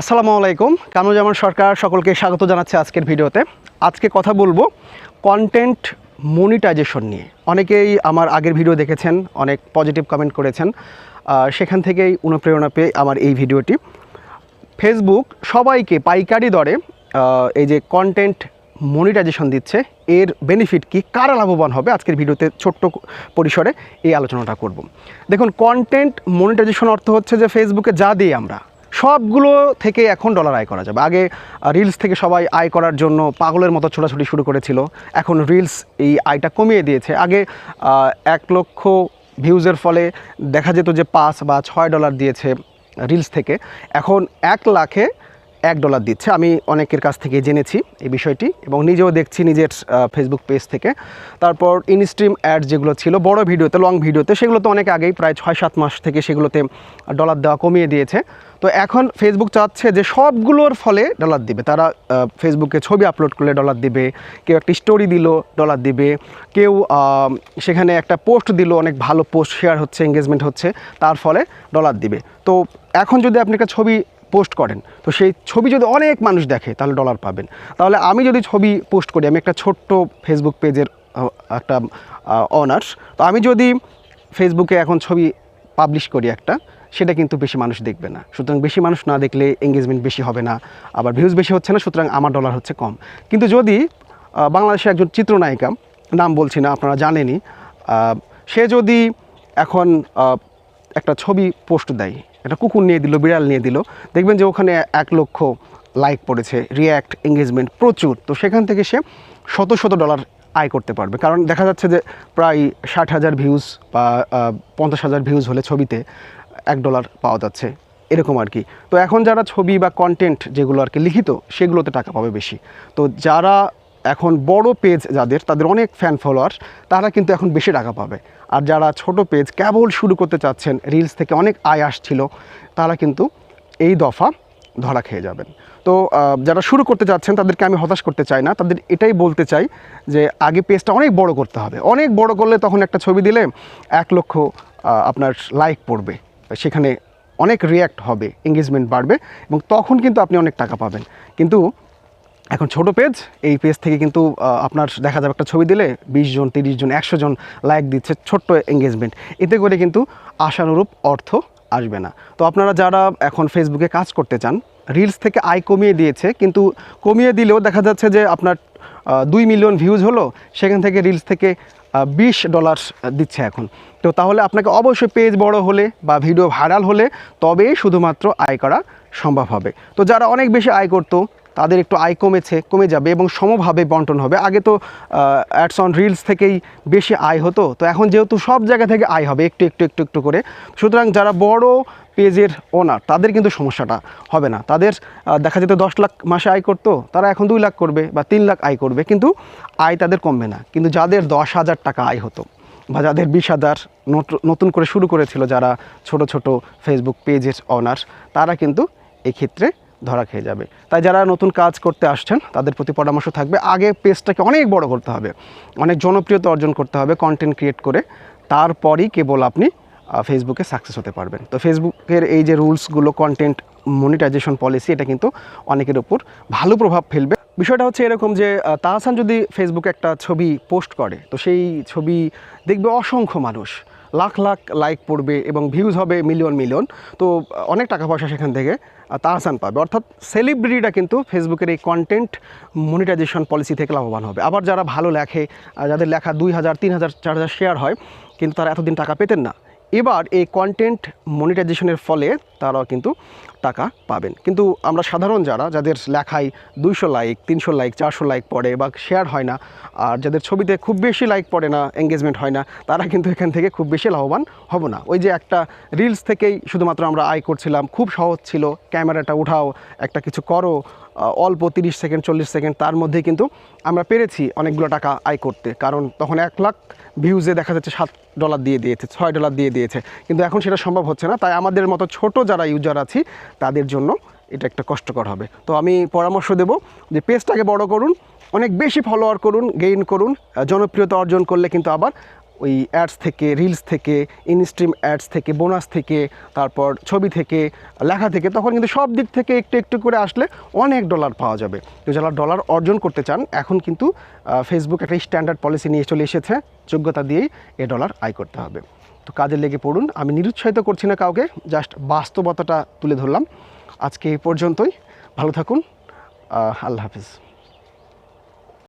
আসসালামু আলাইকুম কামরুজ্জামান সরকার সকলকে স্বাগত জানাচ্ছি আজকের ভিডিওতে। আজকে কথা বলব কন্টেন্ট মনিটাইজেশন নিয়ে। অনেকেই আমার আগের ভিডিও দেখেছেন, অনেক পজিটিভ কমেন্ট করেছেন। সেখান থেকেই অনুপ্রেরণা পেয়ে আমার এই ভিডিওটি। ফেসবুক সবাইকে পাইকারি দরে এই যে কন্টেন্ট মনিটাইজেশন দিচ্ছে, এর বেনিফিট কি, কারা লাভবান হবে আজকের ভিডিওতে ছোট্ট পরিসরে এই আলোচনাটা করব। দেখুন কন্টেন্ট মনিটাইজেশন অর্থ হচ্ছে যে ফেসবুকে যা দিই আমরা সবগুলো থেকে এখন ডলার আয় করা যাবে। আগে রিলস থেকে সবাই আয় করার জন্য পাগলের মতো ছোটাছুটি শুরু করেছিল। এখন রিলস এই আয়টা কমিয়ে দিয়েছে। আগে এক লক্ষ ভিউজের ফলে দেখা যেত যে পাঁচ বা ছয় ডলার দিয়েছে রিলস থেকে। এখন এক লাখে এক ডলার দিচ্ছে। আমি অনেকের কাছ থেকে জেনেছি এই বিষয়টি এবং নিজেও দেখছি নিজের ফেসবুক পেজ থেকে। তারপর ইনস্ট্রিম অ্যাড যেগুলো ছিল, বড় ভিডিওতে লং ভিডিওতে সেগুলো তো অনেক আগেই প্রায় ছয় সাত মাস থেকে সেগুলোতে ডলার দেওয়া কমিয়ে দিয়েছে। তো এখন ফেসবুক চাচ্ছে যে সবগুলোর ফলে ডলার দিবে। তারা ফেসবুকে ছবি আপলোড করলে ডলার দিবে, কেউ একটা স্টোরি দিল ডলার দিবে, কেউ সেখানে একটা পোস্ট দিল, অনেক ভালো পোস্ট শেয়ার হচ্ছে এঙ্গেজমেন্ট হচ্ছে, তার ফলে ডলার দিবে। তো এখন যদি আপনি একটা ছবি পোস্ট করেন, তো সেই ছবি যদি অনেক মানুষ দেখে, তাহলে ডলার পাবেন। তাহলে আমি যদি ছবি পোস্ট করি, আমি একটা ছোট্ট ফেসবুক পেজের একটা অনার্স তো আমি যদি ফেসবুকে এখন ছবি পাবলিশ করি একটা সেটা কিন্তু বেশি মানুষ দেখবে না। সুতরাং বেশি মানুষ না দেখলে এঙ্গেজমেন্ট বেশি হবে না, আবার ভিউজ বেশি হচ্ছে না, সুতরাং আমার ডলার হচ্ছে কম। কিন্তু যদি বাংলাদেশের একজন চিত্রনায়িকা, নাম বলছি না, আপনারা জানেনই সে যদি এখন একটা ছবি পোস্ট দেয়, একটা কুকুর নিয়ে দিল, বিড়াল নিয়ে দিল, দেখবেন যে ওখানে এক লক্ষ লাইক পড়েছে রিয়্যাক্ট এঙ্গেজমেন্ট প্রচুর, তো সেখান থেকে সে শত শত ডলার আয় করতে পারবে। কারণ দেখা যাচ্ছে যে প্রায় ষাট হাজার ভিউজ বা পঞ্চাশ হাজার ভিউজ হলে ছবিতে এক ডলার পাওয়া যাচ্ছে, এরকম আর কি তো এখন যারা ছবি বা কন্টেন্ট যেগুলো আর কি লিখিত, সেগুলোতে টাকা পাবে বেশি। তো যারা এখন বড় পেজ যাদের, তাদের অনেক ফ্যান ফলোয়ার তারা কিন্তু এখন বেশি টাকা পাবে। আর যারা ছোট পেজ কেবল শুরু করতে চাচ্ছেন রিলস থেকে অনেক আয় আসছিল, তারা কিন্তু এই দফা ধরা খেয়ে যাবেন। তো যারা শুরু করতে চাচ্ছেন, তাদেরকে আমি হতাশ করতে চাই না। তাদের এটাই বলতে চাই যে, আগে পেজটা অনেক বড় করতে হবে। অনেক বড় করলে তখন একটা ছবি দিলে এক লক্ষ আপনার লাইক পড়বে। সেখানে অনেক রিয়্যাক্ট হবে এঙ্গেজমেন্ট বাড়বে এবং তখন কিন্তু আপনি অনেক টাকা পাবেন। কিন্তু এখন ছোট পেজ এই পেজ থেকে কিন্তু আপনার দেখা যাবে একটা ছবি দিলে বিশ জন, তিরিশ জন, একশো জন লাইক দিচ্ছে ছোট্ট এঙ্গেজমেন্ট এতে করে কিন্তু আশানুরূপ অর্থ আসবে না। তো আপনারা যারা এখন ফেসবুকে কাজ করতে চান রিলস থেকে আয় কমিয়ে দিয়েছে, কিন্তু কমিয়ে দিলেও দেখা যাচ্ছে যে আপনার দুই মিলিয়ন ভিউজ হলো, সেখান থেকে রিলস থেকে বিশ ডলার দিচ্ছে এখন। তো তাহলে আপনাকে অবশ্যই পেজ বড় হলে বা ভিডিও ভাইরাল হলে তবেই শুধুমাত্র আয় করা সম্ভব হবে। তো যারা অনেক বেশি আয় করতো তাদের একটু আয় কমেছে, কমে যাবে এবং সমভাবে বন্টন হবে। আগে তো অ্যাডস অন রিলস থেকেই বেশি আয় হতো। তো এখন যেহেতু সব জায়গা থেকে আয় হবে, একটু একটু একটু একটু করে, সুতরাং যারা বড় পেজের ওনার তাদের কিন্তু সমস্যাটা হবে না। তাদের দেখা যেত দশ লাখ মাসে আয় করতো, তারা এখন দুই লাখ করবে বা তিন লাখ আয় করবে, কিন্তু আয় তাদের কমবে না। কিন্তু যাদের দশ হাজার টাকা আয় হতো বা যাদের বিশ হাজার নত- নতুন করে শুরু করেছিল যারা ছোট ছোট ফেসবুক পেজের অনার তারা কিন্তু এক্ষেত্রে ধরা খেয়ে যাবে। তাই যারা নতুন কাজ করতে আসছেন, তাদের প্রতি পরামর্শ থাকবে, আগে পেজটাকে অনেক বড় করতে হবে। অনেক জনপ্রিয়তা অর্জন করতে হবে কন্টেন্ট ক্রিয়েট করে। তারপরই কেবল আপনি ফেসবুকে সাকসেস হতে পারবেন। তো ফেসবুকের এই যে রুলসগুলো কন্টেন্ট মনিটাইজেশন পলিসি এটা কিন্তু অনেকের উপর ভালো প্রভাব ফেলবে। বিষয়টা হচ্ছে এরকম যে তাহসান যদি ফেসবুকে একটা ছবি পোস্ট করে, তো সেই ছবি দেখবে অসংখ্য মানুষ। লাখ লাখ লাইক পড়বে এবং ভিউজ হবে মিলিয়ন মিলিয়ন তো অনেক টাকা পয়সা সেখান থেকে তাহসান পাবে। অর্থাৎ সেলিব্রিটিটা কিন্তু ফেসবুকের এই কন্টেন্ট মনিটাইজেশন পলিসি থেকে লাভবান হবে। আবার যারা ভালো লেখে যাদের লেখা দুই হাজার, তিন হাজার, চার হাজার শেয়ার হয়, কিন্তু তারা এতদিন টাকা পেতেন না। এবার এই কন্টেন্ট মনিটাইজেশনের ফলে তারাও কিন্তু টাকা পাবেন। কিন্তু আমরা সাধারণ যারা, যাদের লেখায় দুইশো লাইক তিনশো লাইক চারশো লাইক পড়ে বা শেয়ার হয় না, আর যাদের ছবিতে খুব বেশি লাইক পড়ে না এঙ্গেজমেন্ট হয় না, তারা কিন্তু এখান থেকে খুব বেশি লাভবান হব না। ওই যে একটা রিলস থেকেই শুধুমাত্র আমরা আয় করছিলাম, খুব সহজ ছিল, ক্যামেরাটা উঠাও, একটা কিছু করো অল্প তিরিশ সেকেন্ড, চল্লিশ সেকেন্ড, তার মধ্যেই কিন্তু আমরা পেরেছি অনেকগুলো টাকা আয় করতে। কারণ তখন এক লাখ ভিউজে দেখা যাচ্ছে সাত ডলার দিয়ে দিয়েছে, ছয় ডলার দিয়ে দিয়েছে। কিন্তু এখন সেটা সম্ভব হচ্ছে না। তাই আমাদের মতো ছোট যারা ইউজার আছি, তাদের জন্য এটা একটা কষ্টকর হবে। তো আমি পরামর্শ দেব যে পেজটাকে বড় করুন, অনেক বেশি ফলোয়ার করুন গেইন করুন জনপ্রিয়তা অর্জন করলে কিন্তু আবার ওই অ্যাডস থেকে রিলস থেকে ইনস্ট্রিম অ্যাডস থেকে বোনাস থেকে, তারপর ছবি থেকে, লেখা থেকে, তখন কিন্তু সব দিক থেকে একটু একটু করে আসলে অনেক ডলার পাওয়া যাবে। তো যারা ডলার অর্জন করতে চান, এখন কিন্তু ফেসবুক একটা স্ট্যান্ডার্ড পলিসি নিয়ে চলে এসেছে। যোগ্যতা দিয়েই এ ডলার আয় করতে হবে। তো কাজে লেগে পড়ুন, আমি নিরুৎসাহিত করছি না কাউকে জাস্ট বাস্তবতাটা তুলে ধরলাম। আজকে এই পর্যন্তই। ভালো থাকুন। আল্লাহ হাফিজ।